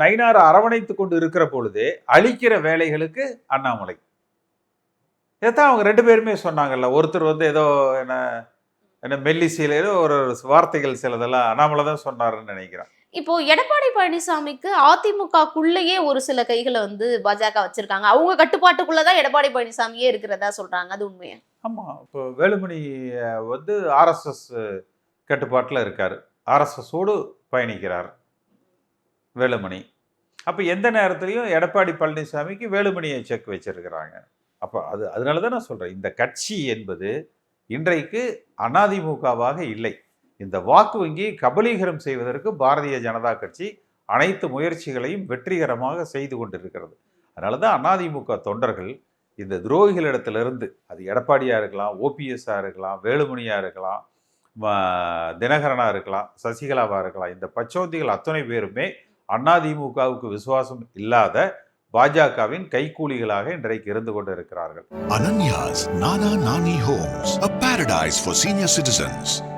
நயினார் அரவணைத்து கொண்டு இருக்கிற பொழுதே அழிக்கிற வேலைகளுக்கு அண்ணாமலை. இதைத்தான் அவங்க ரெண்டு பேருமே சொன்னாங்கல்ல. ஒருத்தர் வந்து ஏதோ என்ன என்ன மெல்லிசையில் ஏதோ ஒரு வார்த்தைகள் சிலதெல்லாம் அண்ணாமலை தான் சொன்னாருன்னு நினைக்கிறேன். இப்போ எடப்பாடி பழனிசாமிக்கு அதிமுகக்குள்ளேயே ஒரு சில கைகளை வந்து பாஜக வச்சிருக்காங்க. அவங்க கட்டுப்பாட்டுக்குள்ளதான் எடப்பாடி பழனிசாமியே இருக்கிறதா சொல்றாங்க. அது உண்மையா? ஆமாம் இப்போ வேலுமணி வந்து ஆர்எஸ்எஸ் கட்டுப்பாட்டில் இருக்கார். ஆர்எஸ்எஸோடு பயணிக்கிறார். வேலுமணி. அப்போ எந்த நேரத்துலையும் எடப்பாடி பழனிசாமிக்கு வேலுமணியை செக் வச்சிருக்கிறாங்க. அப்போ அது அதனால தான் நான் சொல்கிறேன் இந்த கட்சி என்பது இன்றைக்கு அதிமுகவாக இல்லை. இந்த வாக்கு வங்கியை கபலீகரம் செய்வதற்கு பாரதிய ஜனதா கட்சி அனைத்து முயற்சிகளையும் வெற்றிகரமாக செய்து கொண்டிருக்கிறது. அதனால தான் அதிமுக தொண்டர்கள் இந்த துரோகிகளிடத்திலிருந்து அது எடப்பாடியாக இருக்கலாம் ஓபிஎஸ்ஸாக இருக்கலாம் வேலுமணியாக இருக்கலாம் ம- தினகரனாக இருக்கலாம் சசிகலாவாக இருக்கலாம் இந்த பச்சோந்திகள் அத்தனை பேருமே அதிமுகவுக்கு விசுவாசம் இல்லாத பாஜகவின் கைக்கூலிகளாக இன்றைக்கு இருந்து கொண்டு இருக்கிறார்கள் Ananya's Nana Nani homes a for senior citizens.